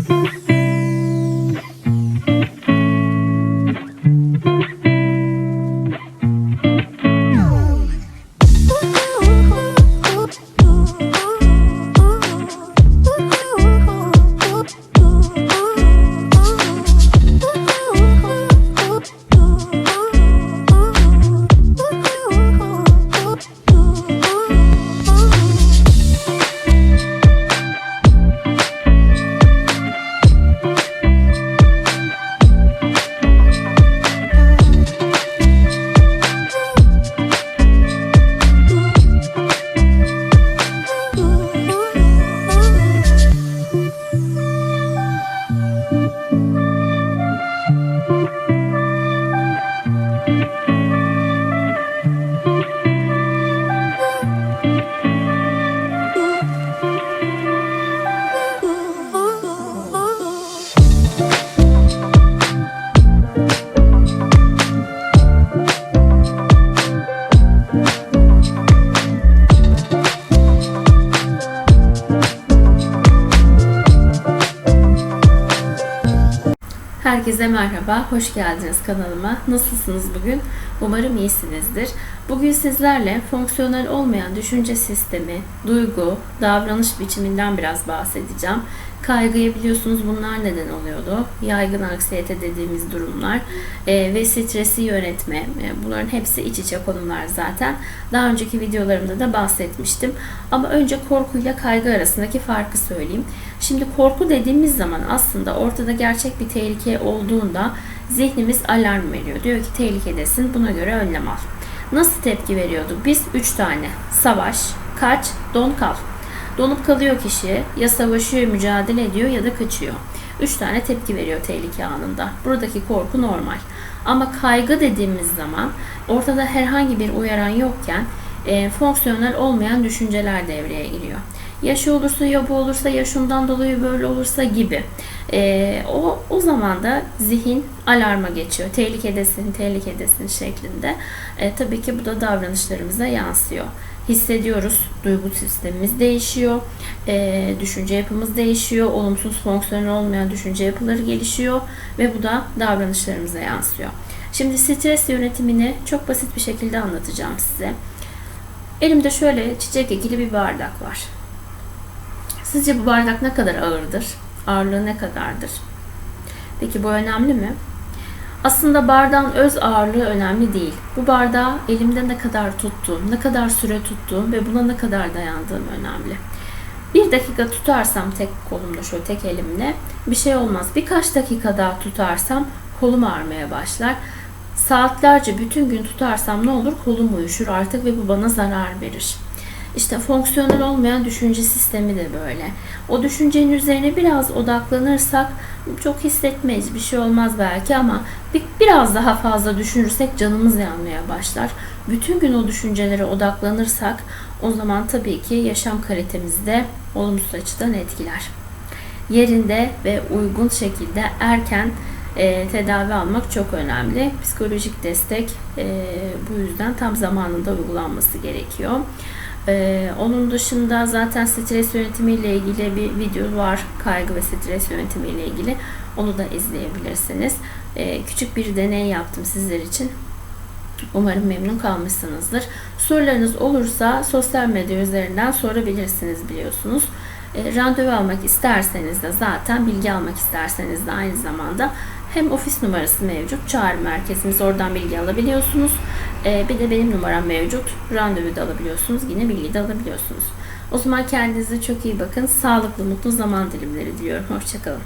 Mm-hmm. Herkese merhaba, hoş geldiniz kanalıma. Nasılsınız bugün? Umarım iyisinizdir. Bugün sizlerle fonksiyonel olmayan düşünce sistemi, duygu, davranış biçiminden biraz bahsedeceğim. Kaygıyı biliyorsunuz bunlar neden oluyordu. Yaygın anksiyete dediğimiz durumlar e, ve stresi yönetme. E, bunların hepsi iç içe konular zaten. Daha önceki videolarımda da bahsetmiştim. Ama önce korkuyla kaygı arasındaki farkı söyleyeyim. Şimdi korku dediğimiz zaman aslında ortada gerçek bir tehlike olduğunda zihnimiz alarm veriyor. Diyor ki tehlikedesin buna göre önlem al. Nasıl tepki veriyorduk? Biz 3 tane. Savaş, kaç, don kal. Donup kalıyor kişi ya savaşıyor, mücadele ediyor ya da kaçıyor. 3 tane tepki veriyor tehlike anında. Buradaki korku normal. Ama kaygı dediğimiz zaman ortada herhangi bir uyaran yokken e, fonksiyonel olmayan düşünceler devreye giriyor. Ya şu olursa ya bu olursa ya şundan dolayı böyle olursa gibi. E, o, o zaman da zihin alarma geçiyor. Tehlikedesin, tehlikedesin şeklinde. E, tabii ki bu da davranışlarımıza yansıyor hissediyoruz. Duygu sistemimiz değişiyor. E, düşünce yapımız değişiyor. Olumsuz fonksiyonel olmayan düşünce yapıları gelişiyor. Ve bu da davranışlarımıza yansıyor. Şimdi stres yönetimini çok basit bir şekilde anlatacağım size. Elimde şöyle çiçek ekili bir bardak var. Sizce bu bardak ne kadar ağırdır? Ağırlığı ne kadardır? Peki bu önemli mi? Aslında bardağın öz ağırlığı önemli değil. Bu bardağı elimde ne kadar tuttuğum, ne kadar süre tuttuğum ve buna ne kadar dayandığım önemli. Bir dakika tutarsam tek kolumda şöyle tek elimle bir şey olmaz. Birkaç dakika daha tutarsam kolum ağrımaya başlar. Saatlerce bütün gün tutarsam ne olur? Kolum uyuşur artık ve bu bana zarar verir. İşte fonksiyonel olmayan düşünce sistemi de böyle. O düşüncenin üzerine biraz odaklanırsak çok hissetmeyiz. Bir şey olmaz belki ama bir, biraz daha fazla düşünürsek canımız yanmaya başlar. Bütün gün o düşüncelere odaklanırsak o zaman tabii ki yaşam kalitemizde olumsuz açıdan etkiler. Yerinde ve uygun şekilde erken e, tedavi almak çok önemli. Psikolojik destek e, bu yüzden tam zamanında uygulanması gerekiyor. Ee, onun dışında zaten stres yönetimi ile ilgili bir video var. Kaygı ve stres yönetimi ile ilgili. Onu da izleyebilirsiniz. Ee, küçük bir deney yaptım sizler için. Umarım memnun kalmışsınızdır. Sorularınız olursa sosyal medya üzerinden sorabilirsiniz biliyorsunuz. E, randevu almak isterseniz de zaten bilgi almak isterseniz de aynı zamanda hem ofis numarası mevcut, çağrı merkezimiz oradan bilgi alabiliyorsunuz. E, bir de benim numaram mevcut, randevu da alabiliyorsunuz, yine bilgi de alabiliyorsunuz. O zaman kendinize çok iyi bakın, sağlıklı, mutlu zaman dilimleri diliyorum. Hoşçakalın.